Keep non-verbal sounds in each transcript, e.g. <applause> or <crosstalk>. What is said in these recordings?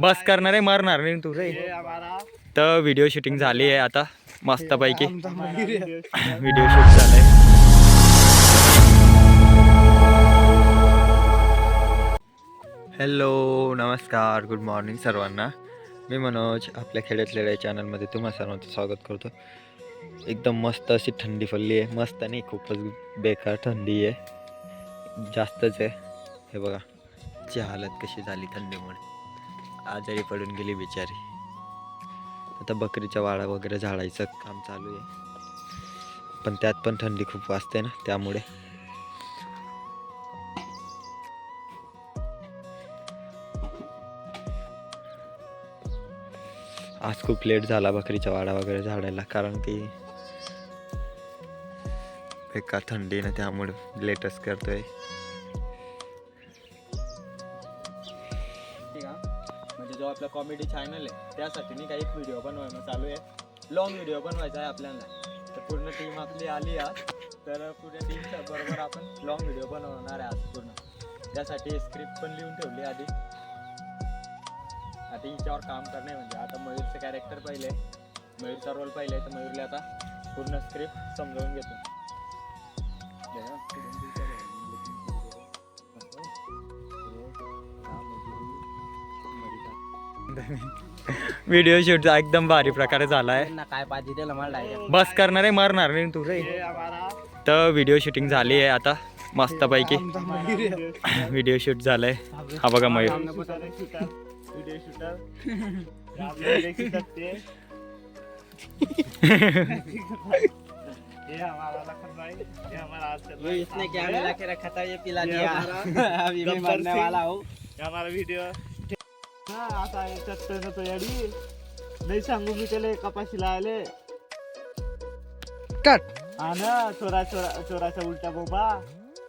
बस करणार आहे मारणार नाही तू रे. तर व्हिडिओ शूटिंग झाली आहे आता मस्तपैकी. व्हिडिओ शूट झालाय. हॅलो नमस्कार गुड मॉर्निंग सर्वांना. मी मनोज आपल्या खेड्यातल्या या चॅनलमध्ये तुम्हा सर्वांचं स्वागत करतो. एकदम मस्त अशी थंडी पडली आहे. मस्त नाही खूपच बेकार थंडी आहे. जास्तच आहे. हे बघा ची हालत कशी झाली थंडीमुळे. आजारी पडून गेली बिचारी. आता बकरीच्या वाडा वगैरे झाडायचं काम चालू आहे. पण त्यात पण थंडी खूप वाजते ना त्यामुळे. आज खूप लेट झाला बकरीच्या वाडा वगैरे झाडायला कारण की एका थंडी ना त्यामुळे लेटच करतोय. आपलं कॉमेडी चॅनल आहे. त्यासाठी नाही काही व्हिडिओ बनवणं चालू आहे. लॉंग व्हिडिओ बनवायचा आहे आपल्याला. तर पूर्ण टीम आपली आली आज. तर पूर्ण टीमच्या बरोबर आपण लॉंग व्हिडिओ बनवणार आहे आज पूर्ण. त्यासाठी स्क्रिप्ट पण लिहून ठेवली आधी. आता हिच्यावर काम करणे म्हणजे आता मयूरचं कॅरेक्टर पहिले. मयूरचा रोल पहिले तर मयूरला आता पूर्ण स्क्रिप्ट समजावून घेतो. <laughs> व्हिडिओ शूट एकदम भारी प्रकारे झाला आहे काय पाहिजे त्याला मला. बस करणार आहे मारणार नाही तू रे. तर व्हिडिओ शूटिंग झाली आहे आता मस्तपैकी. <laughs> व्हिडिओ शूट झालंय. हा बघा मयूर. व्हिडिओ शूटर ये हमारा लखन भाई ये हमारा आज चल रहा ये है इसने क्या। मिला के रखा था ये पिला दिया <laughs> अभी मैं मरने। वाला हूँ। ये हमारा व्हिडिओ हा आता याच्यात तर तो येडी. नाही सांगू मी त्याला कपाशीला आले. कट. हा ना चोरा चोरा चोराचा उलटा बोबा.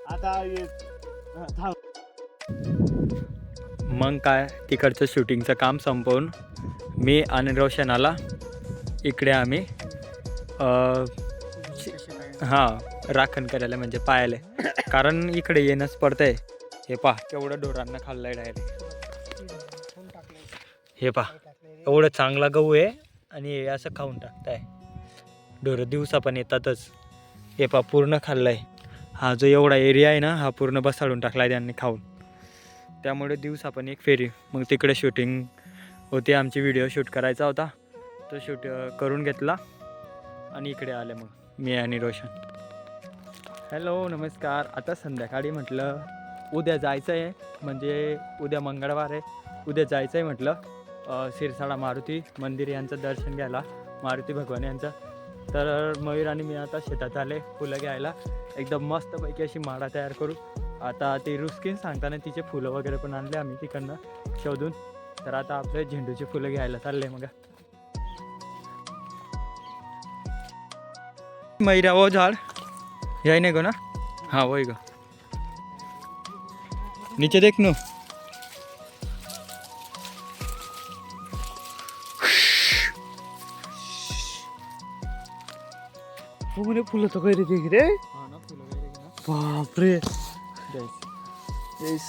आता ये थांब. मग काय तिकडचं शूटिंगचं काम संपवून मी आणि रोशन आला इकडे आम्ही अं, हां राखण करायला म्हणजे पायाले. कारण इकडे येणंच पडतंय. हे पहा केवढं ढोरांना खाल्लंय डायरेक्ट हे पहा एवढं चांगला गहू आहे आणि हे असं खाऊन टाकताय. ढोरं दिवसा पण येतातच. हे पहा पूर्ण खाल्लंय. हा जो एवढा एरिया आहे ना हा पूर्ण बसाडून टाकलाय त्यांनी खाऊन. त्यामुळे दिवसा पण एक फेरी. मग तिकडे शूटिंग होती आमची व्हिडिओ शूट करायचा होता. तो शूट करून घेतला. आणि इकडे आले मग मी आणि रोशन. हॅलो नमस्कार. आता संध्याकाळी म्हटलं उद्या जायचं आहे म्हणजे उद्या मंगळवार आहे. उद्या जायचं आहे म्हटलं. शिरसाडा सिरसाडा मारुती मंदिर यांचं दर्शन घ्यायला मारुती भगवान यांचं. तर मयूर आणि मी आता शेतात आले फुलं घ्यायला. एकदम मस्तपैकी अशी माळा तयार करू. आता ती रुस्किन सांगताना तिचे फुलं वगैरे पण आणले आम्ही तिकडनं शोधून. तर आता आपले झेंडूची फुलं घ्यायला चालले मग. मैरा वो झाड. याय नाही गो ना? हा वय गो. नीचे देख नो. फुले फुलं तर काही रे रे बापरे Yes.